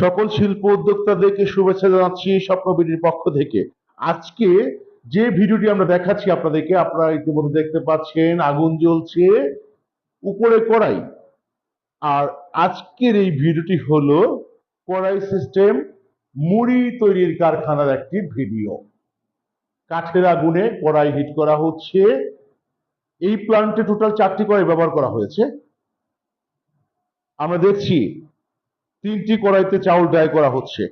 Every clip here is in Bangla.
সকল শিল্প উদ্যোক্তাদেরকে শুভেচ্ছা জানাচ্ছি স্বপ্নবিডির পক্ষ থেকে। আজকে যে ভিডিওটি আমরা দেখাচ্ছি আপনাদেরকে, আপনারা ইতিমধ্যে দেখতে পাচ্ছেন, আগুন জ্বলছে, উপরে কড়াই। আর আজকের এই ভিডিওটি হলো কড়াই সিস্টেম মুড়ি তৈরির কারখানার একটি ভিডিও। কাঠের আগুনে কড়াই হিট করা হচ্ছে। এই প্লান্টে টোটাল চারটি কড়াই ব্যবহার করা হয়েছে। আমরা দেখছি তিনটি কড়াইতে চাউল ড্রাই করা হচ্ছে।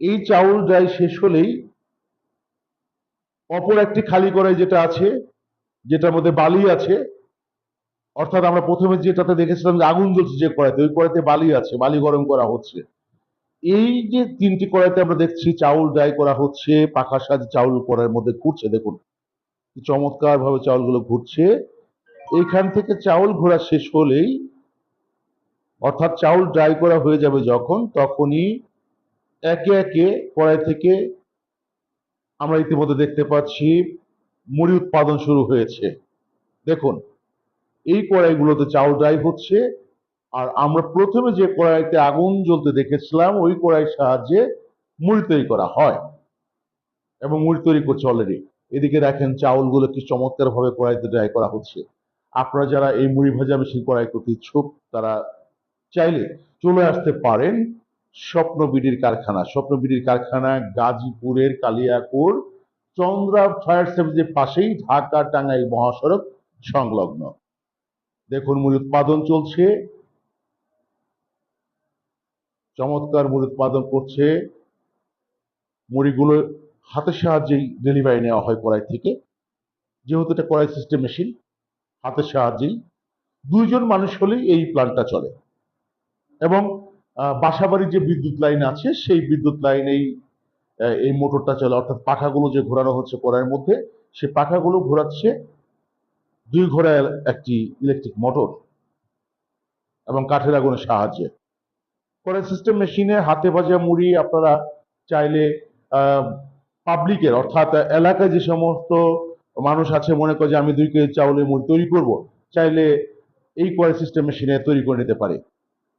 এই চাউল ড্রাই শেষ হলেই অপর একটি খালি কড়াই যেটা আছে, যেটার মধ্যে বালি আছে, অর্থাৎ আমরা প্রথমে যেটাতে দেখেছিলাম যে আগুন জ্বলছে যে কড়াইতে, ওই কড়াইতে বালি আছে, বালি গরম করা হচ্ছে। এই যে তিনটি কড়াইতে আমরা দেখছি চাউল ড্রাই করা হচ্ছে পাখার সাজ চাউল কড়াইয়ের মধ্যে ঘুরছে, দেখুন। কি চমৎকার ভাবে চাউলগুলো ঘুরছে। এইখান থেকে চাউল ঘোরা শেষ হলেই অর্থাৎ চাউল ড্রাই করা হয়ে যাবে যখন, তখনই একে একে কড়াই থেকে আমরা ইতিমধ্যে দেখতে পাচ্ছি মুড়ি উৎপাদন শুরু হয়েছে। দেখুন, এই কড়াইগুলোতে চাউল ড্রাই হচ্ছে, আর আমরা প্রথমে যে কড়াইতে আগুন জ্বলতে দেখেছিলাম, ওই কড়াইয়ের সাহায্যে মুড়ি তৈরি করা হয় এবং মুড়ি তৈরি করছে অলরেডি এদিকে দেখেন চাউলগুলো কি চমৎকার ভাবে কড়াইতে ড্রাই করা হচ্ছে। আপনারা যারা এই মুড়ি ভাজা মেশিন কড়াই করতে ইচ্ছুক, তারা চাইলে চলে আসতে পারেন স্বপ্নবিডির কারখানা। স্বপ্নবিডির কারখানা গাজীপুরের কালিয়াকুর, চন্দ্রা ফায়ার সার্ভিসের পাশেই ঢাকা টাঙ্গাইল মহাসড়ক সংলগ্ন। দেখুন মূল উৎপাদন চলছে। চমৎকার মূল উৎপাদন করছে। মুড়িগুলো হাতের সাহায্যেই ডেলিভারি নেওয়া হয় কড়াই থেকে। যেহেতু এটা কড়াই সিস্টেম মেশিন হাতের সাহায্যেই। দুইজন মানুষ হলেই এই প্ল্যান্টটা চলে। এবং বাসাবাড়ির যে বিদ্যুৎ লাইন আছে, সেই বিদ্যুৎ লাইনেই এই মোটরটা চলে। অর্থাৎ পাখাগুলো যে ঘোরানো হচ্ছে কড়াইয়ের মধ্যে, সে পাখাগুলো ঘোরাচ্ছে দুই ঘোড়ার একটি ইলেকট্রিক মোটর এবং কাঠের আগুনের সাহায্যে। কড়াই সিস্টেম মেশিনে হাতে ভাজা মুড়ি আপনারা চাইলে পাবলিকের অর্থাৎ এলাকায় যে সমস্ত মানুষ আছে, মনে করে যে আমি দুই কেজি চাউলের মুড়ি তৈরি করব, চাইলে এই কড়াই সিস্টেম মেশিনে তৈরি করে নিতে পারে।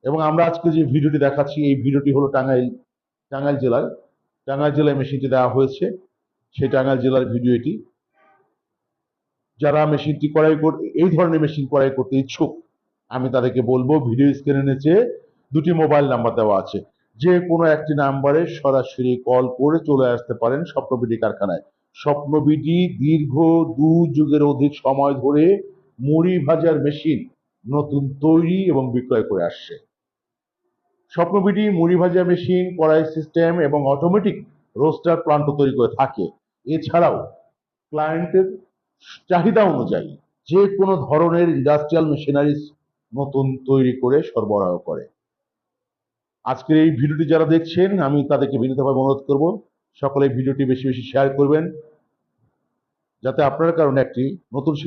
এবং আমরা আজকে যে ভিডিওটি দেখাচ্ছি, এই ভিডিওটি হলো টাঙ্গাইল টাঙ্গাইল জেলার। টাঙ্গাইল জেলায় মেশিনটি দেওয়া হয়েছে, সেই টাঙ্গাইল জেলার ভিডিও এটি। যারা মেশিনটি করতে এই ধরনের মেশিন করাই করতে ইচ্ছুক, আমি তাদেরকে বলব, ভিডিও স্ক্রিনে নিচে দুটি মোবাইল নাম্বার দেওয়া আছে। যে কোনো একটি নাম্বারে সরাসরি কল করে চলে আসতে পারেন স্বপ্নবিডি কারখানায়। স্বপ্নবিডি দীর্ঘ দু যুগের অধিক সময় ধরে মুড়ি ভাজার মেশিন নতুন তৈরি এবং বিক্রয় করে আসছে। স্বপ্নবিডি মুড়ি ভাজা মেশিন, কড়াই সিস্টেম এবং অটোমেটিক রোস্টার প্লান্ট তৈরি করে থাকে। এছাড়াও ক্লায়েন্টের চাহিদা অনুযায়ী যে কোনো ধরনের ইন্ডাস্ট্রিয়াল মেশিনারিজ নতুন তৈরি করে সরবরাহ করে। আজকের এই ভিডিওটি যারা দেখছেন, আমি তাদেরকে বিনীতভাবে অনুরোধ করব, সকলে ভিডিওটি বেশি বেশি শেয়ার করবেন, যাতে আপনার কারণে একটি নতুন